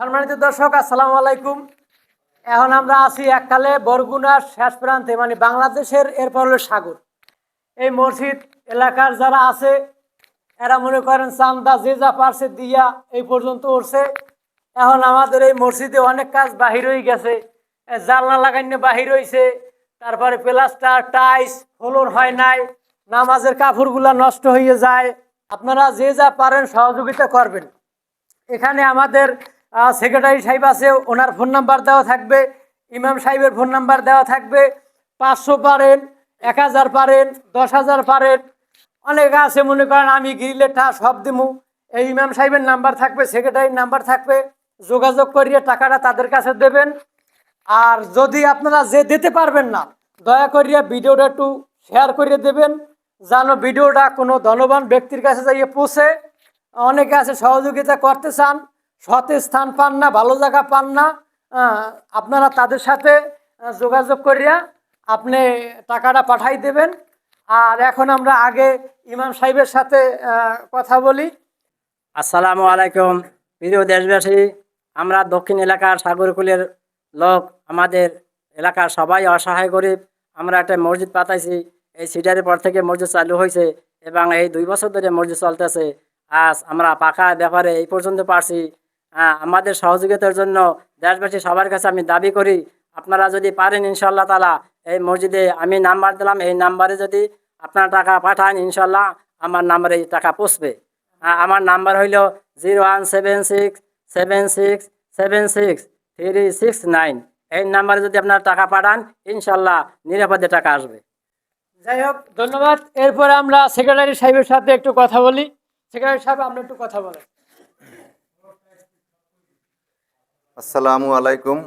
সম্মানিত দর্শক, আসসালামু আলাইকুম। এখন আমরা আছি এককালে বরগুনার শেষ প্রান্তে মানে বাংলাদেশের, এরপর হলো সাগর। এই মসজিদ এলাকার যারা আছে, এরা মনে করেন চান্দা যে যা পারছে দিয়া এই পর্যন্ত উঠছে। এখন আমাদের এই মসজিদে অনেক কাজ বাহির হয়ে গেছে। জানলা লাগাইনে বাহির হয়েছে তারপরে প্লাস্টার টাইস ফলোর হয় নাই, নামাজের কাপড়গুলা নষ্ট হয়ে যায়। আপনারা যে যা পারেন সহযোগিতা করবেন। এখানে আমাদের সেক্রেটারি সাহেব আছে, ওনার ফোন নাম্বার দেওয়া থাকবে, ইমাম সাহেবের ফোন নাম্বার দেওয়া থাকবে, পাঁচশো পারেন, এক হাজার পারেন, দশ হাজার পারেন। অনেক আছে, মনে করেন আমি গ্রিলেটা সব দিমু। এই ইমাম সাহেবের নাম্বার থাকবে, সেক্রেটারির নাম্বার থাকবে। যোগাযোগ করিয়ে টাকাটা তাদের কাছে দেবেন। আর যদি আপনারা যে দিতে পারবেন না, দয়া করিয়া ভিডিওটা একটু শেয়ার করে দেবেন, যেন ভিডিওটা কোনো ধনবান ব্যক্তির কাছে যাইয়ে পৌঁছে। অনেকে আছে, সহযোগিতা করতে চান সতে স্থান পান না, ভালো জায়গা পান না আপনারা তাদের সাথে যোগাযোগ করিয়া আপনি টাকাটা পাঠাই দেবেন। আর এখন আমরা আগে ইমাম সাহেবের সাথে কথা বলি। আসসালামু আলাইকুম। প্রিয় দেশবাসী, আমরা দক্ষিণ এলাকার সাগরকুলের লোক, আমাদের এলাকার সবাই অসহায় গরিব। আমরা একটা মসজিদ পাতাইছি এই সিটারের পর থেকে মসজিদ চালু হয়েছে এবং এই দুই বছর ধরে মসজিদ চলতেছে। আজ আমরা পাকা ব্যাপারে এই পর্যন্ত পারছি। আমাদের সহযোগিতার জন্য দেশবাসী সবার কাছে আমি দাবি করি, আপনারা যদি পারেন ইনশাল্লাহ তালা এই মসজিদে আমি নাম্বার দিলাম, এই নাম্বারে যদি আপনারা টাকা পাঠান ইনশাল্লাহ আমার নাম্বারে টাকা পৌঁছবে। আ- আমার নাম্বার হইল zero one seven six seven six seven six three six nine, এই নাম্বারে যদি আপনারা টাকা পাঠান ইনশাল্লাহ নিরাপদে টাকা আসবে। যাই হোক, ধন্যবাদ। এরপরে আমরা সেক্রেটারি সাহেবের সাথে একটু কথা বলি। সেক্রেটারি সাহেব, আমরা একটু কথা বলেন। আসসালামু আলাইকুম,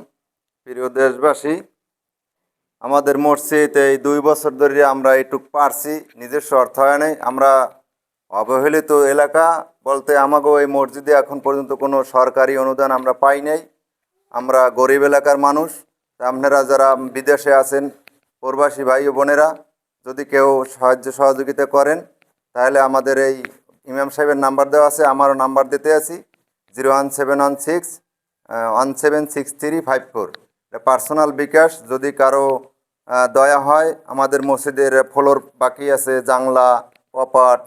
প্রিয় দেশবাসী। আমাদের মসজিদ এই দুই বছর ধরে আমরা এইটুক পারছি, নিজস্ব অর্থায়নে। আমরা অবহেলিত এলাকা বলতে আমাকে এই মসজিদে এখন পর্যন্ত কোনো সরকারি অনুদান আমরা পাই নাই। আমরা গরিব এলাকার মানুষ। আপনারা যারা বিদেশে আছেন, প্রবাসী ভাই বোনেরা, যদি কেউ সাহায্য সহযোগিতা করেন, তাহলে আমাদের এই ইমাম সাহেবের নাম্বার দেওয়া আছে, আমারও নাম্বার দিতে আছি, zero one seven one six one seven six three five four personal bKash, যদি কারও দয়া হয়, আমাদের মসজিদের ফ্লোর বাকি আছে জাংলা কপাট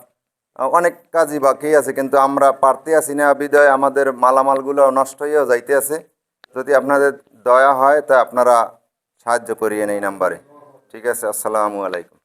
অনেক কাজই বাকি আছে, কিন্তু আমরা পারতে আসি না, বিদয়, আমাদের মালামালগুলো নষ্ট হয়েও যাইতে আছে। যদি আপনাদের দয়া হয়, তা আপনারা সাহায্য করিয়েন এই নাম্বারে। ঠিক আছে, আসসালামু আলাইকুম।